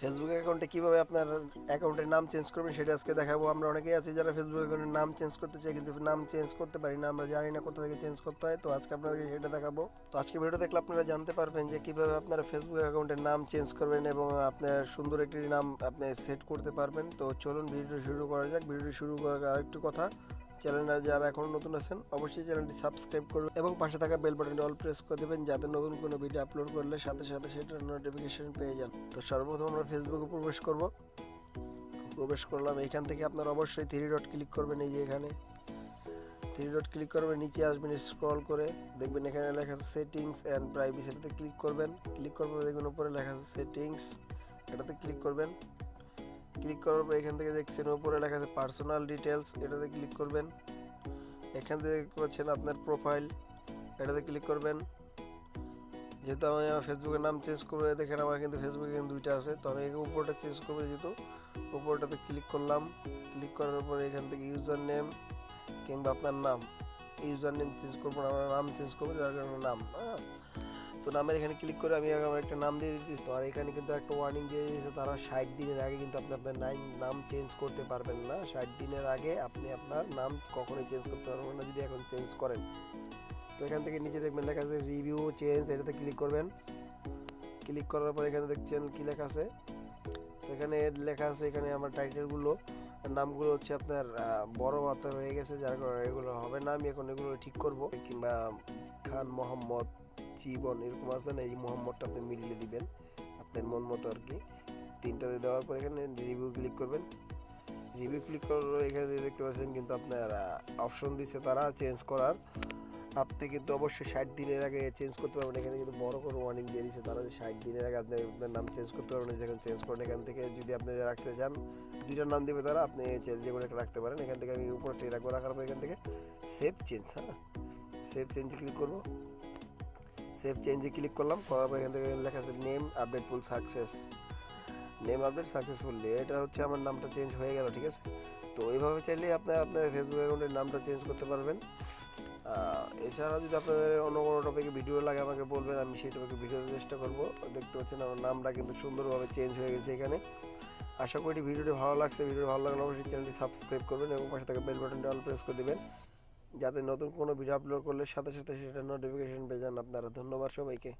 Facebook অ্যাকাউন্টে কীভাবে আপনার অ্যাকাউন্টের নাম চেঞ্জ করবেন সেটা আজকে দেখাবো। আমরা অনেকেই আছি যারা ফেসবুক অ্যাকাউন্টের নাম চেঞ্জ করতে চাই কিন্তু নাম চেঞ্জ করতে পারি না, আমরা জানি না কোথা থেকে চেঞ্জ করতে হয়। তো আজকে আপনাদেরকে সেটা দেখাবো। তো আজকে ভিডিও দেখলে আপনারা জানতে পারবেন যে কীভাবে আপনারা ফেসবুক অ্যাকাউন্টের নাম চেঞ্জ করবেন এবং আপনার সুন্দর একটি নাম আপনি সেট করতে পারবেন। তো চলুন ভিডিও শুরু করা যাক। ভিডিওটি শুরু করার আরেকটু কথা। চ্যানেলটা যারা এখনও নতুন আছেন, অবশ্যই চ্যানেলটি সাবস্ক্রাইব করবেন এবং পাশে থাকা বেল বাটনটি অল প্রেস করে দেবেন যাতে নতুন কোনো ভিডিও আপলোড করলে সাথে সাথে সেটার নোটিফিকেশন পেয়ে যান। তো সর্বপ্রথম আমরা ফেসবুকে প্রবেশ করব। প্রবেশ করলাম। এখান থেকে আপনার অবশ্যই থ্রি ডট ক্লিক করবেন এই যে এখানে। থ্রি ডট ক্লিক করবেন, নিচে আসবেন স্ক্রল করে দেখবেন এখানে লেখা আছে সেটিংস অ্যান্ড প্রাইভেসি এটাতে ক্লিক করবেন। ক্লিক পর দেখবেন উপরে লেখা আছে সেটিংস এটাতে ক্লিক করবেন। ক্লিক করার পর এখান থেকে দেখছেন, উপরে লেখা আছে পার্সোনাল ডিটেলস এটাতে ক্লিক করবেন। এখান থেকে পাচ্ছেন আপনার প্রোফাইল এটাতে ক্লিক করবেন। যেহেতু আমি আমার ফেসবুকের নাম চেঞ্জ করব দেখেন আমার কিন্তু ফেসবুকে কিন্তু দুইটা আছে। তো আমি উপরটা চেঞ্জ করব যেহেতু, উপরটাতে ক্লিক করলাম। ক্লিক করার পরে এখান থেকে ইউজার নেম কিংবা আপনার নাম। ইউজার নেম চেঞ্জ করব না, আমার নাম চেঞ্জ করব, যার কারণে নাম হ্যাঁ। তো নামের এখানে ক্লিক করে আমি আমার একটা নাম দিয়ে দিচ্ছি তো আর এখানে কিন্তু একটা ওয়ার্নিং দিয়ে দিয়েছে তারা ষাট দিনের আগে কিন্তু আপনি আপনার নাইন নাম চেঞ্জ করতে পারবেন না। ষাট দিনের আগে আপনি আপনার নাম কখনোই চেঞ্জ করতে পারবেন না, যদি এখন চেঞ্জ করেন। তো এখান থেকে নিচে দেখবেন লেখা আছে রিভিউ চেঞ্জ এটাতে ক্লিক করবেন। ক্লিক করার পর এখানে দেখছেন কি লেখা আছে? তো এখানে লেখা আছে, এখানে আমার টাইটেলগুলো নামগুলো হচ্ছে আপনার বড় হাতের হয়ে গেছে, যার কারণে এগুলো হবে না। আমি এখন এগুলো ঠিক করব। কিংবা খান মোহাম্মদ জীবন এরকম আছে না, এই মোহাম্মদটা আপনি মিলিয়ে দিবেন, আপনার মন মতো আর কি। তিনটাতে দেওয়ার পর এখানে রিভিউ ক্লিক করবেন। রিভিউ ক্লিক করার এখানে দেখতে পাচ্ছেন কিন্তু আপনার অপশন দিচ্ছে তারা চেঞ্জ করার। আপনি কিন্তু অবশ্যই ষাট দিনের আগে চেঞ্জ করতে পারবেন। এখানে কিন্তু বড় করে ওয়ার্নিং দিয়ে দিচ্ছে তারা যে ষাট দিনের আগে আপনি আপনার নাম চেঞ্জ করতে পারবেন। যখন চেঞ্জ করেন, এখান থেকে যদি আপনি রাখতে চান দুইটার নাম দেবে তারা, আপনি যে কোনো একটা রাখতে পারেন। এখান থেকে আমি উপরে টে রাখব রাখার পর এখান থেকে সেভ চেঞ্জ হ্যাঁ? সেভ চেঞ্জে ক্লিক করব। সেভ চেঞ্জে ক্লিক করলাম, করার পর এখান থেকে লেখা আছে name update full success name update successfully এটা হচ্ছে আমার নামটা চেঞ্জ হয়ে গেল, ঠিক আছে? তো এইভাবে চাইলে আপনি আপনার ফেসবুক অ্যাকাউন্টের নামটা চেঞ্জ করতে পারবেন। এছাড়াও যদি আপনাদের অন্য কোনো টপিকে ভিডিও লাগে, আমাকে বলবেন, আমি সেই টপিকে ভিডিও চেষ্টা করব। দেখতে পাচ্ছেন আমার নামটা কিন্তু সুন্দরভাবে চেঞ্জ হয়ে গেছে এখানে। আশা করি ভিডিওটি ভালো লাগছে ভিডিও ভালো লাগলে অবশ্যই চ্যানেলটি সাবস্ক্রাইব করবেন এবং পাশে থাকা বেল বাটনটি অল প্রেস করে দেবেন। যাতে নতুন কোনো ভিডিও আপলোড করলে সাথে সাথে সেটা নোটিফিকেশান পেয়ে যান আপনারা। ধন্যবাদ সবাইকে।